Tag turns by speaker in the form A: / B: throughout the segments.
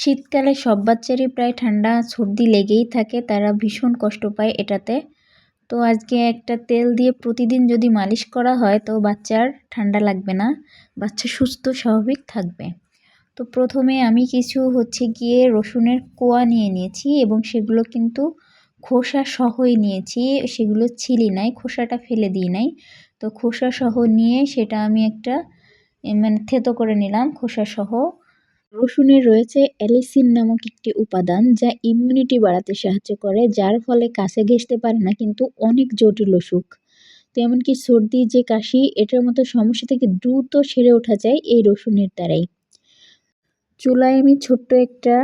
A: শীতকালে সব বাচ্চারই প্রায় ঠান্ডা, সর্দি লেগেই থাকে, তারা ভীষণ কষ্ট পায় এটাতে। তো আজকে একটা তেল দিয়ে প্রতিদিন যদি মালিশ করা হয়, তো বাচ্চার ঠান্ডা লাগবে না, বাচ্চা সুস্থ, স্বাভাবিক থাকবে। তো প্রথমে আমি কিছু হচ্ছে গিয়ে রসুনের কোয়া নিয়ে নিয়েছি এবং সেগুলো কিন্তু খোসা সহই নিয়েছি, সেগুলো ছিলি নাই, খোসাটা ফেলে দিই নাই। তো খোসা সহ নিয়ে সেটা আমি একটা মানে থেতো করে নিলাম খোসা সহ। রসুনে রয়েছে অ্যালিসিন নামক একটি উপাদান যা ইমিউনিটি বাড়াতে সাহায্য করে, যার ফলে কাছে ঘেঁষতে পারে না, কিন্তু অনেক জটিল অসুখ। তো এমনকি সর্দি, যে কাশি, এটার মতো সমস্যা থেকে দ্রুত সেরে ওঠা যায় এই রসুনের দ্বারাই। চুলায় আমি ছোট্ট একটা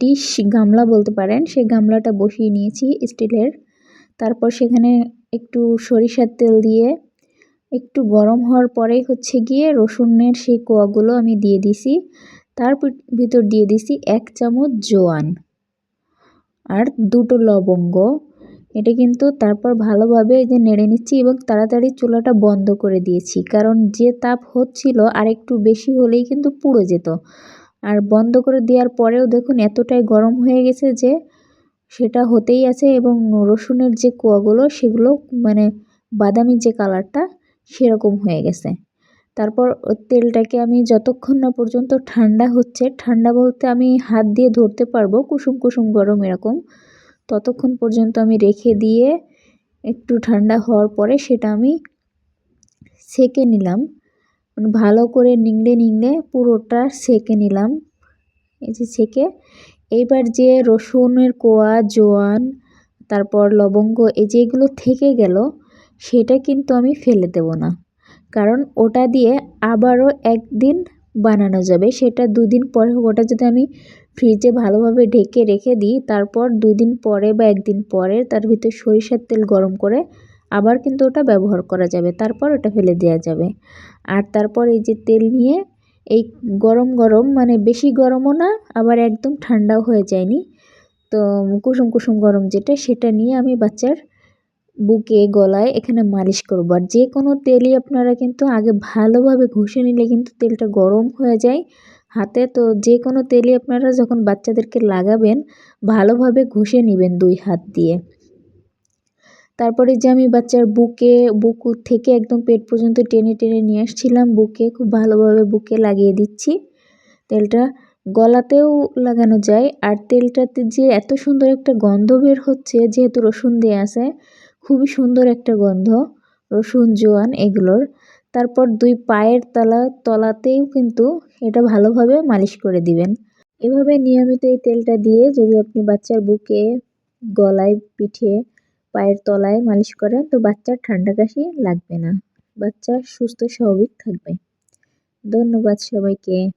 A: ডিশ গামলা বলতে পারেন, সেই গামলাটা বসিয়ে নিয়েছি স্টিলের। তারপর সেখানে একটু সরিষার তেল দিয়ে একটু গরম হওয়ার পরেই হচ্ছে গিয়ে রসুনের সেই কোয়াগুলো আমি দিয়ে দিছি। তার ভিতর দিয়ে দিছি এক চামচ জোয়ান। আর দুটো লবঙ্গ। এটা কিন্তু তারপর ভালোভাবে এই যে নেড়ে নিচ্ছি এবং তাড়াতাড়ি চুলাটা বন্ধ করে দিয়েছি। কারণ যে তাপ হচ্ছিল আর একটু বেশি হলেই কিন্তু পুড়ে যেত। আর বন্ধ করে দেওয়ার পরেও দেখুন এতটাই গরম হয়ে গেছে যে সেটা হতেই আছে এবং রসুনের যে কোয়াগুলো সেগুলো মানে বাদামি যে কালারটা সেরকম হয়ে গেছে। তারপর তেলটাকে আমি যতক্ষণ না পর্যন্ত ঠান্ডা হচ্ছে, ঠান্ডা বলতে আমি হাত দিয়ে ধরতে পারব, কুসুম কুসুম গরম এরকম। ততক্ষণ পর্যন্ত আমি রেখে দিয়ে একটু ঠান্ডা হওয়ার পরে সেটা আমি সেকে নিলাম। মানে ভালো করে নিংড়ে নিংড়ে পুরোটা সেকে নিলাম। এই যে সেকে। এইবার যে রসুনের কোয়া, জোয়ান, তারপর লবঙ্গ, এই যেগুলো থেকে গেল, সেটা কিন্তু আমি ফেলে দেব না। কারণ ওটা দিয়ে আবারও একদিন বানানো যাবে। সেটা দুদিন পরে ওটা যদি আমি ফ্রিজে ভালোভাবে ঢেকে রেখে দিই, তারপর দুদিন পরে বা একদিন পরে তার ভিতরে সরিষার তেল গরম করে আবার কিন্তু ওটা ব্যবহার করা যাবে। তারপর ওটা ফেলে দেওয়া যাবে। আর তারপর এই যে তেল নিয়ে এই গরম গরম মানে বেশি গরমও না, আবার একদম ঠান্ডাও হয়ে যায়নি। তো কুসুম কুসুম গরম যেটা, সেটা নিয়ে আমি বাচ্চার বুকে, গলায় এখানে মালিশ করব। আর যে কোনো তেলই আপনারা কিন্তু আগে ভালোভাবে ঘষে নিলে কিন্তু তেলটা গরম হয়ে যায়। হাতে তো যে কোনো তেলই আপনারা যখন বাচ্চাদেরকে লাগাবেন, ভালোভাবে ঘষে নেবেন দুই হাত দিয়ে। তারপরে যে আমি বাচ্চার বুকে, বুক থেকে একদম পেট পর্যন্ত টেনে টেনে নিয়ে আসছিলাম বুকে, খুব ভালোভাবে বুকে লাগিয়ে দিচ্ছি। তেলটা গলাতেও লাগানো যায়। আর তেলটাতে যে এত সুন্দর একটা গন্ধ বের হচ্ছে, যেহেতু রসুন দেওয়া আছে খুবই সুন্দর একটা গন্ধ, রসুন, জোয়ান এগুলোর। তারপর দুই পায়ের তলা, তলাতেও কিন্তু এটা ভালোভাবে মালিশ করে দিবেন। এভাবে নিয়মিত এই তেলটা দিয়ে যদি আপনি বাচ্চার বুকে, গলায়, পিঠে, পায়ের তলায় মালিশ করেন, তো বাচ্চার ঠান্ডা কাশি লাগবে না। বাচ্চা সুস্থ স্বাভাবিক থাকবে। ধন্যবাদ সবাইকে।